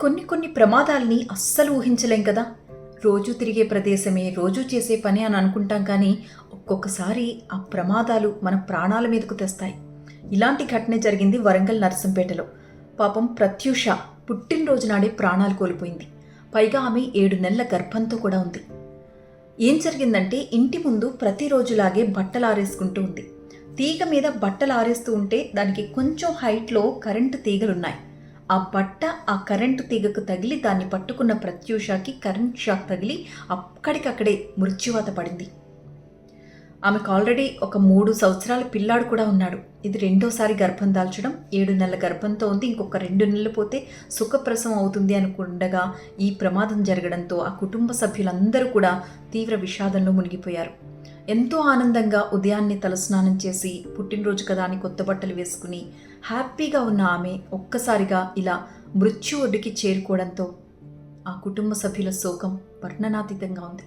కొన్ని కొన్ని ప్రమాదాల్ని అస్సలు ఊహించలేం కదా. రోజు తిరిగే ప్రదేశమే రోజు చేసే పని అని అనుకుంటాం కానీ ఒక్కొక్కసారి ఆ ప్రమాదాలు మన ప్రాణాల మీదకు తెస్తాయి. ఇలాంటి ఘటన జరిగింది వరంగల్ నరసంపేటలో పాపం ప్రత్యూష పుట్టినరోజు నాడే ప్రాణాలు కోల్పోయింది. పైగా ఆమె ఏడు నెలల గర్భంతో కూడా ఉంది. ఏం జరిగిందంటే ఇంటి ముందు ప్రతిరోజులాగే బట్టలు ఆరేసుకుంటూ ఉంది. తీగ మీద బట్టలు ఆరేస్తూ ఉంటే దానికి కొంచెం హైట్లో కరెంటు తీగలున్నాయి. ఆ బట్ట ఆ కరెంటు తీగకు తగిలి దాన్ని పట్టుకున్న ప్రత్యూషకి కరెంట్ షాక్ తగిలి అక్కడికక్కడే మృత్యువాత పడింది. ఆమెకు ఆల్రెడీ ఒక మూడు సంవత్సరాల పిల్లాడు కూడా ఉన్నాడు. ఇది రెండోసారి గర్భం దాల్చడం ఏడు నెలల గర్భంతో ఉంది ఇంకొక రెండు నెలలు పోతే సుఖప్రసవం అవుతుంది అనుకుండగా ఈ ప్రమాదం జరగడంతో ఆ కుటుంబ సభ్యులందరూ కూడా తీవ్ర విషాదంలో మునిగిపోయారు. ఎంతో ఆనందంగా ఉదయాన్నే తలస్నానం చేసి పుట్టినరోజు కదా అని కొత్త బట్టలు వేసుకుని హ్యాపీగా ఉన్న ఆమె ఒక్కసారిగా ఇలా మృత్యు ఒడ్డుకి చేరుకోవడంతో ఆ కుటుంబ సభ్యుల శోకం వర్ణనాతీతంగా ఉంది.